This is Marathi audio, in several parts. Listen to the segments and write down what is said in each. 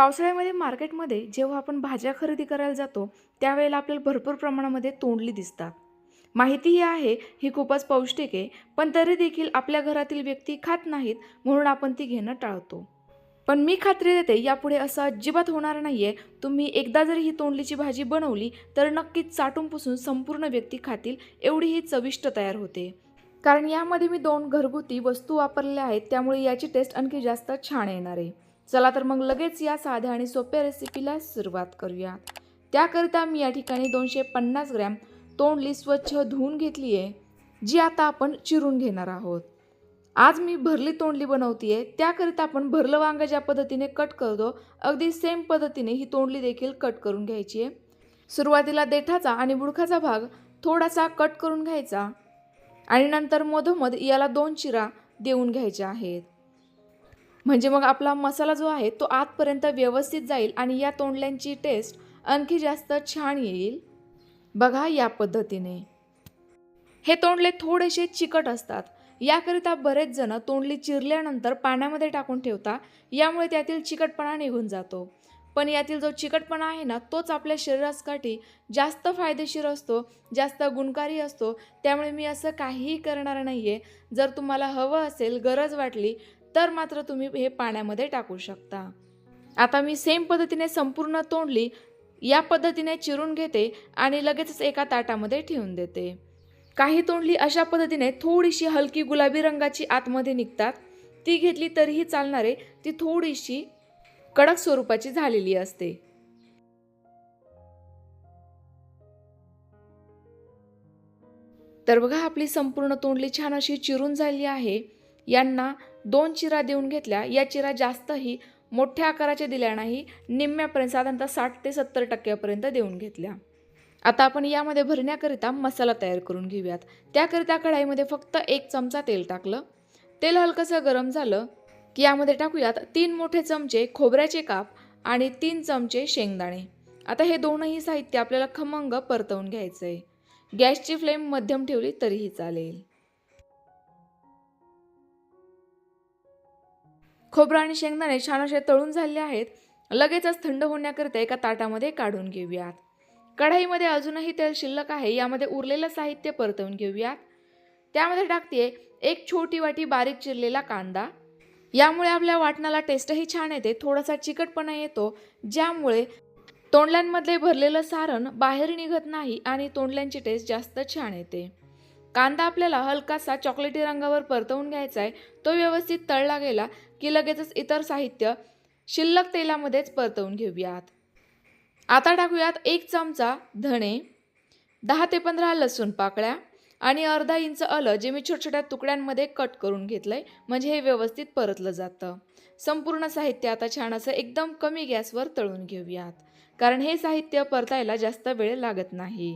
पावसाळ्यामध्ये मार्केटमध्ये जेव्हा आपण भाज्या खरेदी करायला जातो त्यावेळेला आपल्याला भरपूर प्रमाणामध्ये तोंडली दिसतात. माहिती ही आहे ही खूपच पौष्टिक आहे पण तरी देखील आपल्या घरातील व्यक्ती खात नाहीत म्हणून आपण ती घेणं टाळतो. पण मी खात्री देते यापुढे असं अजिबात होणार नाही आहे तुम्ही एकदा जरी ही तोंडलीची भाजी बनवली तर नक्कीच चाटून पुसून संपूर्ण व्यक्ती खातील एवढी ही चविष्ट तयार होते. कारण यामध्ये मी दोन घरगुती वस्तू वापरल्या आहेत त्यामुळे याची टेस्ट आणखी जास्त छान येणार आहे. चला तर मग लगेच या साध्या आणि सोप्या रेसिपीला सुरुवात करूया. त्याकरिता मी या ठिकाणी दोनशे पन्नास ग्रॅम तोंडली स्वच्छ धुवून घेतली आहे जी आता आपण चिरून घेणार आहोत. आज मी भरली तोंडली बनवतीये त्याकरिता आपण भरलं वांगं ज्या पद्धतीने कट करतो अगदी सेम पद्धतीने ही तोंडली देखील कट करून घ्यायची आहे सुरुवातीला देठाचा आणि बुडखाचा भाग थोडासा कट करून घ्यायचा आणि नंतर मधोमध याला दोन चिरा देऊन घ्यायच्या आहेत. म्हणजे मग आपला मसाला जो आहे तो आतपर्यंत व्यवस्थित जाईल आणि या तोंडल्यांची टेस्ट आणखी जास्त छान येईल. बघा या पद्धतीने. हे तोंडले थोडेसे चिकट असतात. याकरिता बरेच जण तोंडली चिरल्यानंतर पाण्यामध्ये टाकून ठेवता यामुळे त्यातील चिकटपणा निघून जातो. पण यातील जो चिकटपणा आहे ना तोच आपल्या शरीरासाठी जास्त फायदेशीर असतो जास्त गुणकारी असतो. त्यामुळे मी असं काहीही करणार नाही आहे जर तुम्हाला हवं असेल गरज वाटली तर मात्र तुम्ही हे पाण्यामध्ये टाकू शकता. आता मी सेम पद्धतीने संपूर्ण तोंडली या पद्धतीने चिरून घेते आणि लगेचच एका ताटामध्ये ठेवून देते. काही तोंडली अशा पद्धतीने थोडीशी हलकी गुलाबी रंगाची आतमध्ये निघतात. ती घेतली तरीही चालणारे ती थोडीशी कडक स्वरूपाची झालेली असते. तर बघा आपली संपूर्ण तोंडली छान अशी चिरून झाली आहे. यांना दोन चिरा देऊन घेतल्या. या चिरा जास्तही मोठ्या आकाराच्या दिल्या नाही निम्म्यापर्यंत साधारणतः साठ ते सत्तर टक्क्यापर्यंत देऊन घेतल्या. आता आपण यामध्ये भरण्याकरिता मसाला तयार करून घेऊयात. त्याकरिता कढाईमध्ये फक्त एक चमचा तेल टाकलं. तेल हलकंसं गरम झालं की यामध्ये टाकूयात तीन मोठे चमचे खोबऱ्याचे काप आणि तीन चमचे शेंगदाणे. आता हे दोनही साहित्य आपल्याला खमंग परतवून घ्यायचं आहे गॅसची फ्लेम मध्यम ठेवली तरीही चालेल. खोबरं आणि शेंगदाणे छान असे तळून झाले आहेत. लगेचच थंड होण्याकरिता एका ताटामध्ये काढून घेऊयात. कढाईमध्ये अजूनही तेल शिल्लक आहे. यामध्ये उरलेलं साहित्य परतवून घेऊयात. त्यामध्ये टाकते एक छोटी वाटी बारीक चिरलेला कांदा. यामुळे आपल्या वाटणाला टेस्टही छान येते. थोडासा चिकटपणा येतो. ज्यामुळे तोंडल्यांमधले भरलेलं सारण बाहेर निघत नाही आणि तोंडल्यांची टेस्ट जास्त छान येते. कांदा आपल्याला हलकासा चॉकलेटी रंगावर परतवून घ्यायचा आहे. तो व्यवस्थित तळला गेला की लगेचच इतर साहित्य शिल्लक तेलामध्येच परतवून घेऊयात. आता टाकूयात एक चमचा धणे दहा ते पंधरा लसूण पाकळ्या आणि अर्धा इंच आलं जे मी छोट्या छोट्या तुकड्यांमध्ये कट करून घेतलं आहे म्हणजे हे व्यवस्थित परतलं जातं. संपूर्ण साहित्य आता छान असं एकदम कमी गॅसवर तळून घेऊयात कारण हे साहित्य परतायला जास्त वेळ लागत नाही.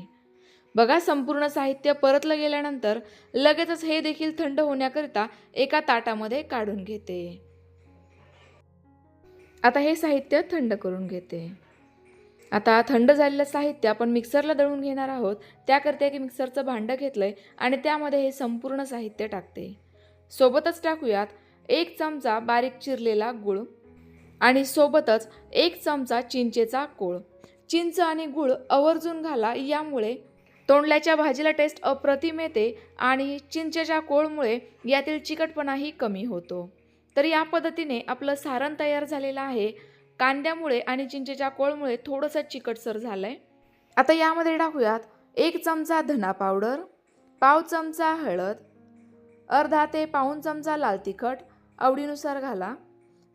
बघा संपूर्ण साहित्य परतलं गेल्यानंतर लगेचच हे देखील थंड होण्याकरिता एका ताटामध्ये काढून घेते. आता हे साहित्य थंड करून घेते. आता थंड झालेलं साहित्य आपण मिक्सरला दळून घेणार आहोत. त्याकरता की मिक्सरचं भांडं घेतलंय आणि त्यामध्ये हे संपूर्ण साहित्य टाकते. सोबतच टाकूयात एक चमचा बारीक चिरलेला गूळ आणि सोबतच एक चमचा चिंचेचा कोळ. चिंच आणि गूळ आवर्जून घाला यामुळे तोंडल्याच्या भाजीला टेस्ट अप्रतिम येते आणि चिंचेच्या कोळमुळे यातील चिकटपणाही कमी होतो. तर या पद्धतीने आपलं सारण तयार झालेलं आहे. कांद्यामुळे आणि चिंचेच्या कोळमुळे थोडंसं चिकटसर झालं आहे आता यामध्ये टाकूयात एक चमचा धना पावडर पाव चमचा हळद अर्धा ते पाऊण चमचा लाल तिखट आवडीनुसार घाला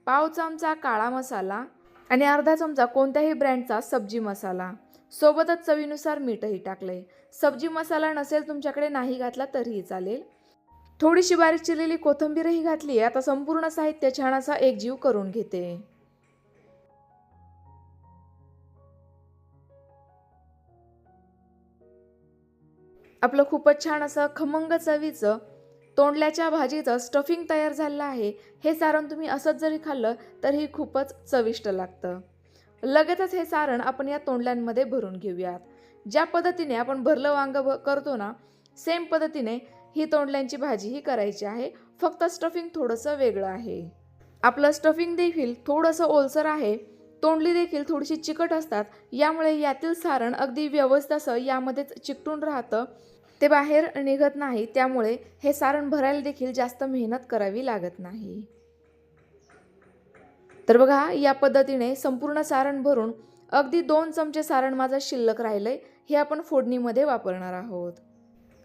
पाव चमचा काळा मसाला आणि अर्धा चमचा कोणत्याही ब्रँडचा सब्जी मसाला. सोबतच चवीनुसार मीठही टाकलंय. सब्जी मसाला नसेल तुमच्याकडे नाही घातला तरीही चालेल. थोडीशी बारीक चिरलेली कोथिंबीरही घातली आहे. आता संपूर्ण साहित्य छान असा एकजीव करून घेते. आपलं खूपच छान असं खमंग चवीचं तोंडल्याच्या भाजीचं स्टफिंग तयार झालेलं आहे. हे सारण तुम्ही असंच जरी खाल्लं तरीही खूपच चविष्ट लागतं. लगेचच हे सारण आपण या तोंडल्यांमध्ये भरून घेऊयात. ज्या पद्धतीने आपण भरलं वांग करतो ना सेम पद्धतीने ही तोंडल्यांची भाजीही करायची आहे. फक्त स्टफिंग थोडंसं वेगळं आहे. आपलं स्टफिंग देखील थोडंसं ओलसर आहे. तोंडली देखील थोडीशी चिकट असतात. यामुळे यातील सारण अगदी व्यवस्थित असं यामध्येच चिकटून राहतं. ते बाहेर निघत नाही. त्यामुळे हे सारण भरायला देखील जास्त मेहनत करावी लागत नाही. तर बघा या पद्धतीने संपूर्ण सारण भरून अगदी दोन चमचे सारण माझं शिल्लक राहिलंय हे आपण फोडणीमध्ये वापरणार आहोत.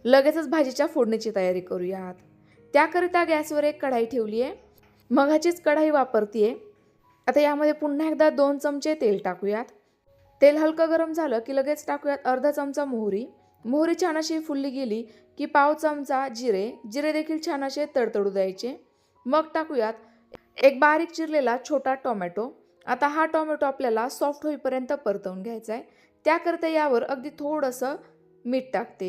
लगेचच भाजीच्या फोडणीची तयारी करूयात. त्याकरिता गॅसवर एक कढाई ठेवली आहे मगाचीच कढाई वापरतीये. आता यामध्ये पुन्हा एकदा दोन चमचे तेल टाकूयात. तेल हलकं गरम झालं की लगेच टाकूयात अर्धा चमचा मोहरी. मोहरी छान अशी फुलली गेली की पाव चमचा जिरे. जिरे देखील छान असे तडतडू द्यायचे. मग टाकूयात एक बारीक चिरलेला छोटा टोमॅटो. आता हा टोमॅटो आपल्याला सॉफ्ट होईपर्यंत परतवून घ्यायचा आहे त्याकरता यावर अगदी थोडंसं मीठ टाकते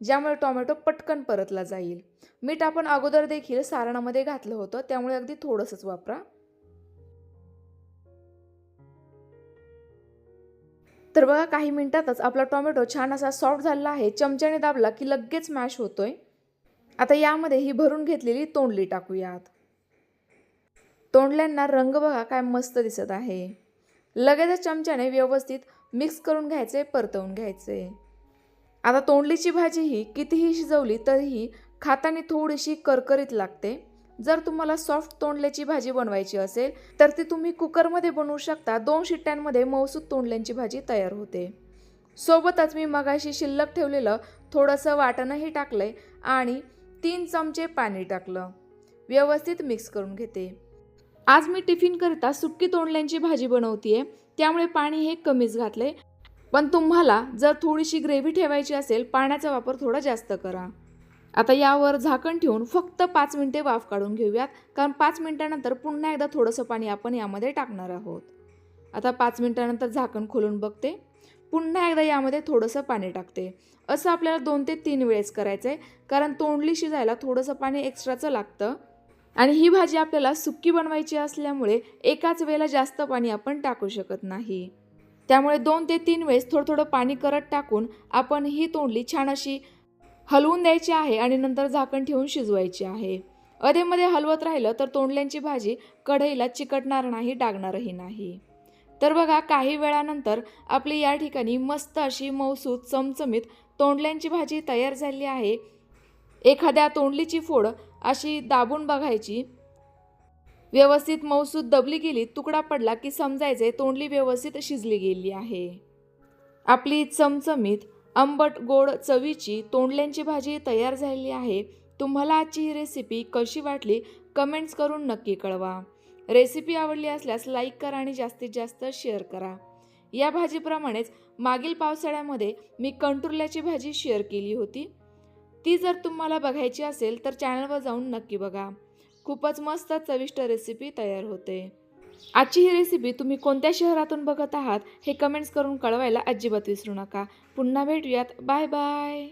ज्यामुळे टोमॅटो पटकन परतला जाईल. मीठ आपण अगोदर देखील सारणामध्ये घातलं होतं त्यामुळे अगदी थोडंसंच वापरा. तर बघा काही मिनिटातच आपला टोमॅटो छान असा सॉफ्ट झालेला आहे. चमच्याने दाबला की लगेच मॅश होतोय. आता यामध्ये ही भरून घेतलेली तोंडली टाकूयात. तोंडल्यांना रंग बघा काय मस्त दिसत आहे. लगेचच चमच्याने व्यवस्थित मिक्स करून घ्यायचे परतवून घ्यायचे. आता तोंडलीची भाजी ही कितीही शिजवली तरीही खातानी थोडीशी करकरीत लागते. जर तुम्हाला सॉफ्ट तोंडल्याची भाजी बनवायची असेल तर ती तुम्ही कुकरमध्ये बनवू शकता. दोन शिट्ट्यांमध्ये मौसूद तोंडल्यांची भाजी तयार होते. सोबतच मी मगाशी शिल्लक ठेवलेलं थोडंसं वाटणंही आहे आणि तीन चमचे पाणी टाकलं. व्यवस्थित मिक्स करून घेते. आज मी टिफिनकरिता सुक्की तोंडल्यांची भाजी बनवतीये त्यामुळे पाणी हे कमीच घातले पण तुम्हाला जर थोडीशी ग्रेव्ही ठेवायची असेल पाण्याचा वापर थोडा जास्त करा. आता यावर झाकण ठेवून फक्त पाच मिनटे वाफ काढून घेऊयात कारण पाच मिनटानंतर पुन्हा एकदा थोडंसं पाणी आपण यामध्ये टाकणार आहोत. आता पाच मिनटानंतर झाकण खोलून बघते. पुन्हा एकदा यामध्ये थोडंसं पाणी टाकते. असं आपल्याला दोन ते तीन वेळेस करायचं आहे कारण तोंडली शिजायला थोडंसं पाणी एक्स्ट्राचं लागतं. आणि ही भाजी आपल्याला सुक्की बनवायची असल्यामुळे एकाच वेळेला जास्त पाणी आपण टाकू शकत नाही. त्यामुळे दोन ते तीन वेळेस थोडं थोडं पाणी करत टाकून आपण ही तोंडली छान अशी हलवून द्यायची आहे आणि नंतर झाकण ठेवून शिजवायची आहे. अधेमध्ये हलवत राहिलं तर तोंडल्यांची भाजी कढईला चिकटणार नाही डागणारही नाही. तर बघा काही वेळानंतर आपली या ठिकाणी मस्त अशी मौसूद चमचमीत तोंडल्यांची भाजी तयार झाली आहे. एखाद्या तोंडलीची फोड अशी दाबून बघायची. व्यवस्थित मौसूद दबली गेली तुकडा पडला की समजायचे तोंडली व्यवस्थित शिजली गेली आहे. आपली चमचमीत आंबट गोड चवीची तोंडल्यांची भाजी तयार झालेली आहे. तुम्हाला आजची ही रेसिपी कशी वाटली कमेंट्स करून नक्की कळवा. रेसिपी आवडली असल्यास लाईक करा आणि जास्तीत जास्त शेअर करा. या भाजीप्रमाणेच मागील पावसाळ्यामध्ये मी कंटुरल्याची भाजी शेअर केली होती. ती जर तुम्हाला बघायची असेल तर चॅनलवर जाऊन नक्की बघा. खूपच मस्त चविष्ट रेसिपी तयार होते. आजची ही रेसिपी तुम्ही कोणत्या शहरातून बघत आहात हे कमेंट्स करून कळवायला अजिबात विसरू नका. पुन्हा भेटूयात. Bye bye